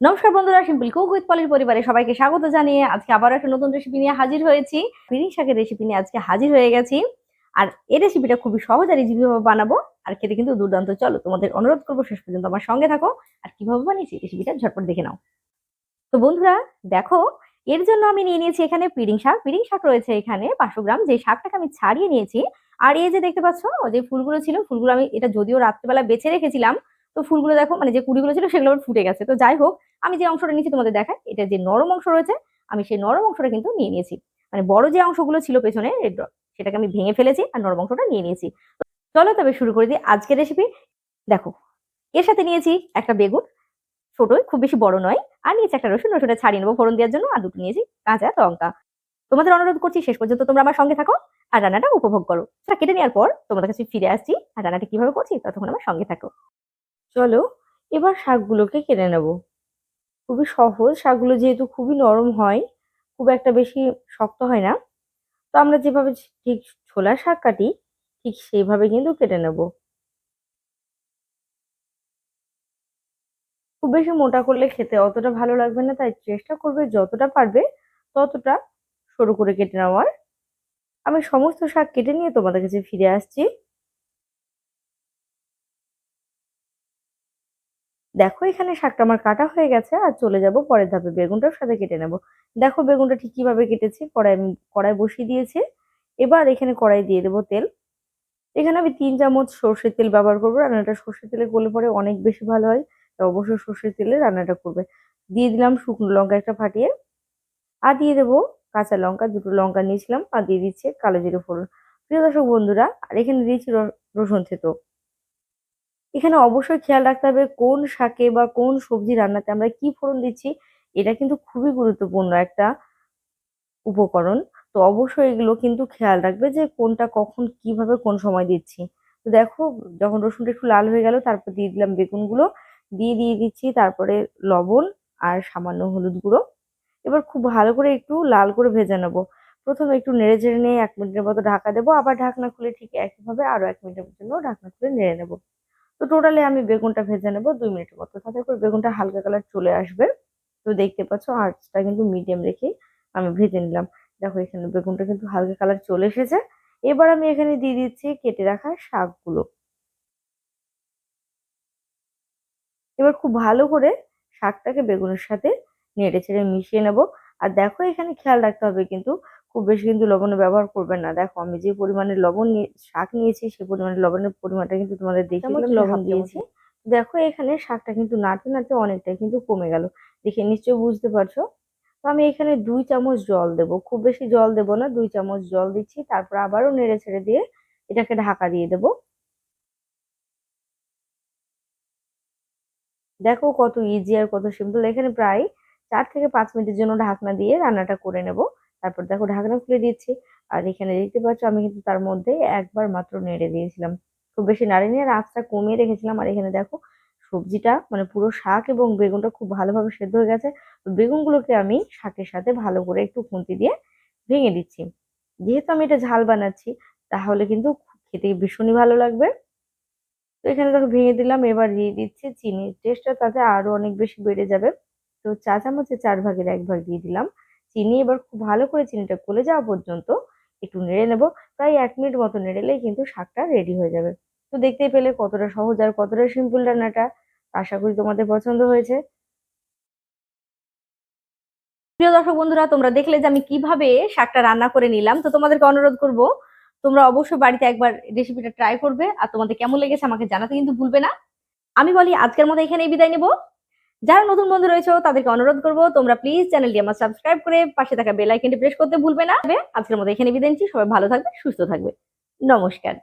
নমস্কার বন্ধুরা simple cook with পলির পরিবারে সবাইকে স্বাগত জানিয়ে আজকে আবার একটা নতুন রেসিপি নিয়ে হাজির হয়েছি। পিরিং শাকের রেসিপি নিয়ে আজকে হাজির হয়ে গেছি। আর এই রেসিপিটা খুবই সহজ আর ইজি ভাবে বানাবো। আর খেতে কিন্তু দুর্দান্ত। চলো তোমাদের অনুরোধ করব শেষ পর্যন্ত আমার সঙ্গে থাকো। আর কীভাবে বানিয়েছি রেসিপিটা ঝটপট দেখে নাও। তো বন্ধুরা, দেখো, এর জন্য আমি নিয়ে নিয়েছি এখানে পিরিং শাক। পিরিং শাক রয়েছে এখানে পাঁচশো গ্রাম। যে শাকটাকে আমি ছাড়িয়ে নিয়েছি, আর এই যে দেখতে পাচ্ছ যে ফুলগুলো ছিল, ফুলগুলো আমি এটা যদিও রাত্রিবেলা বেছে রেখেছিলাম, তো ফুলগুলো দেখো মানে যে কুড়িগুলো ছিল, সেগুলো ফুটে গেছে। তো যাই হোক আমি যে অংশটা নিয়েছি তোমাদের দেখায় এটা যে নরম অংশ রয়েছে, আমি সেই নরম অংশটা কিন্তু নিয়ে নিয়েছি। মানে বড় যে অংশগুলো ছিল পেছনে এর- সেটাকে আমি ভেঙে ফেলেছি আর নরম অংশটা নিয়ে নিয়েছি। চলো তবে শুরু করে দিই আজকের রেসিপি দেখো, এর সাথে নিয়েছি একটা বেগুন, ছোটই, খুব বেশি বড় নয়, আর নিয়েছি একটা রসুন, রসুনটা ছাড়িয়ে নেব ফোড়ন দেওয়ার জন্য, আর দুটো নিয়েছি কাঁচা লঙ্কা। তোমাদের অনুরোধ করছি শেষ পর্যন্ত তোমরা আমার সঙ্গে থাকো আর রান্নাটা উপভোগ করো। সেটা কেটে নেওয়ার পর তোমাদের কাছে ফিরে আসছি আর রান্নাটা কীভাবে করছি ততক্ষণ আমার সঙ্গে থাকো। চলো, এবার শাকগুলোকে কেটে নেব। খুবই সহজ। শাকগুলো যেহেতু খুবই নরম হয়, খুব একটা বেশি শক্ত হয় না। তো আমরা যেভাবে ঠিক ছোলা শাক কাটি, ঠিক সেইভাবে কিন্তু কেটে নেব। খুব বেশি মোটা করলে খেতে অতটা ভালো লাগবে না, তাই চেষ্টা করবে যতটা পারবে ততটা সরু করে কেটে নেওয়ার। আমি সমস্ত শাক কেটে নিয়ে তোমাদের কাছে ফিরে আসছি। দেখো এখানে শাকটা আমার কাটা হয়ে গেছে আর চলে যাব পরের ধাপে বেগুনটার সাথে কেটে নেব। দেখো বেগুনটা ঠিক কীভাবে কেটেছি, কড়াই কড়াই বসিয়ে দিয়েছি। এবার এখানে কড়াই দিয়ে দেবো তেল। এখানে আমি তিন চামচ সর্ষের তেল ব্যবহার করব। রান্নাটা সর্ষের তেলে করলে পরে অনেক বেশি ভালো হয় তো অবশ্যই সর্ষের তেলে রান্নাটা করবে। দিয়ে দিলাম শুকনো লঙ্কা একটা ফাটিয়ে। আর দিয়ে দেবো কাঁচা লঙ্কা, দুটো লঙ্কা নিয়েছিলাম, আর দিয়ে দিচ্ছে কালো জিরে ফোড়ন। প্রিয় দর্শক বন্ধুরা, আর এখানে দিয়েছি রসুন থেতো। এখানে অবশ্যই খেয়াল রাখতে হবে কোন শাকে বা কোন সবজি রান্নাতে আমরা কি ফোড়ন দিচ্ছি, এটা কিন্তু খুবই গুরুত্বপূর্ণ একটা উপকরণ। তো অবশ্যই এগুলো কিন্তু খেয়াল রাখবে যে কোনটা কখন, কীভাবে কোন সময় দিচ্ছি। তো দেখো, যখন রসুনটা একটু লাল হয়ে গেল, তারপর দিয়ে দিলাম বেগুনগুলো, দিয়ে দিয়ে দিচ্ছি তারপরে লবণ আর সামান্য হলুদ গুঁড়ো। এবার খুব ভালো করে একটু লাল করে ভেজে নেব। প্রথমে একটু নেড়ে চেড়ে নিয়ে এক মিনিটের মতো ঢাকা দেবো, আবার ঢাকনা খুলে ঠিক একইভাবে আরও এক মিনিটের জন্য ঢাকনা খুলে নেড়ে নেব। তো টোটালি আমি বেগুনটা ভেজে নেব দুই মিনিটের মতো। তাতে করে বেগুনটা হালকা কালার চলে আসবে। তো দেখতে পাচ্ছ আঁচটা কিন্তু মিডিয়াম রেখে আমি ভেজে নিলাম। দেখো এখানে বেগুনটা কিন্তু হালকা কালার চলে এসেছে। এবার আমি এখানে দিয়ে দিচ্ছি কেটে রাখা শাকগুলো। এবার খুব ভালো করে শাকটাকে বেগুনের সাথে নেড়ে ছেড়ে মিশিয়ে নেব। আর দেখো এখানে খেয়াল রাখতে হবে কিন্তু খুব বেশি কিন্তু লবণ ব্যবহার করবেন না। দেখো আমি যে পরিমাণে লবণ নিয়ে শাক নিয়েছি সেই পরিমাণে লবণের পরিমাণটা কিন্তু তোমাদের দেখিয়ে লবণ দিয়েছি। দেখো এখানে শাকটা কিন্তু নাড়তে নাড়তে অনেকটাই কিন্তু কমে গেল। দেখে নিশ্চয়ই বুঝতে পারছ? তো আমি এখানে দুই চামচ জল দেব। খুব বেশি জল দেব না দুই চামচ জল দিচ্ছি তারপর আবারও নেড়ে ছেড়ে দিয়ে এটাকে ঢাকা দিয়ে দেব। দেখো কত ইজি আর কত সিম্পল এখানে প্রায় চার থেকে পাঁচ মিনিটের জন্য ঢাকনা দিয়ে রান্নাটা করে নেব। তারপর দেখো ঢাকনা খুলে দিচ্ছি আর এখানে দেখতে পাচ্ছ আমি কিন্তু তার মধ্যে একবার মাত্র নেড়ে দিয়েছিলাম। খুব বেশি নাড়িনি আর আঁচটা কমিয়ে রেখেছিলাম। আর এখানে দেখো সবজিটা মানে পুরো শাক এবং বেগুনটা খুব ভালোভাবে সেদ্ধ হয়ে গেছে। তো বেগুনগুলোকে আমি শাকের সাথে ভালো করে একটু খুন্তি দিয়ে ভেঙে দিচ্ছি। যেহেতু আমি এটা ঝাল বানাচ্ছি, তাহলে কিন্তু খেতে ভীষণই ভালো লাগবে। তো এখানে দেখো ভেঙে দিলাম, এবার দিয়ে দিচ্ছি চিনির টেস্টটা তাতে আরও অনেক বেশি বেড়ে যাবে। তো চা চামচে চার ভাগের এক ভাগ দিয়ে দিলাম। চিনি এবার খুব ভালো করে চিনিটা গলে যাওয়া পর্যন্ত একটু নেড়ে নেব। প্রায় এক মিনিট মতো নেড়েলেই কিন্তু শাকটা রেডি হয়ে যাবে। তো দেখতেই পেলে কতটা সহজ আর কতটা সিম্পল রান্নাটা। আশা করি তোমাদের পছন্দ হয়েছে। প্রিয় দর্শক বন্ধুরা, তোমরা দেখলে যে আমি কীভাবে শাকটা রান্না করে নিলাম। তো তোমাদেরকে অনুরোধ করব, তোমরা অবশ্যই বাড়িতে একবার রেসিপিটা ট্রাই করবে। আর তোমাদের কেমন লেগেছে আমাকে জানাতে কিন্তু ভুলবে না। আমি বলি, আজকের মতো এখানেই বিদায় নেব। যারা নতুন বন্ধু রয়েছে, তাদেরকে অনুরোধ করব, তোমরা প্লিজ চ্যানেলটি আমার সাবস্ক্রাইব করে পাশে থাকা বেল আইকনটি প্রেস করতে ভুলবে না। আজকের মতো এখানে বিদায় নিচ্ছি, সবাই ভালো থাকবে, সুস্থ থাকবে। নমস্কার।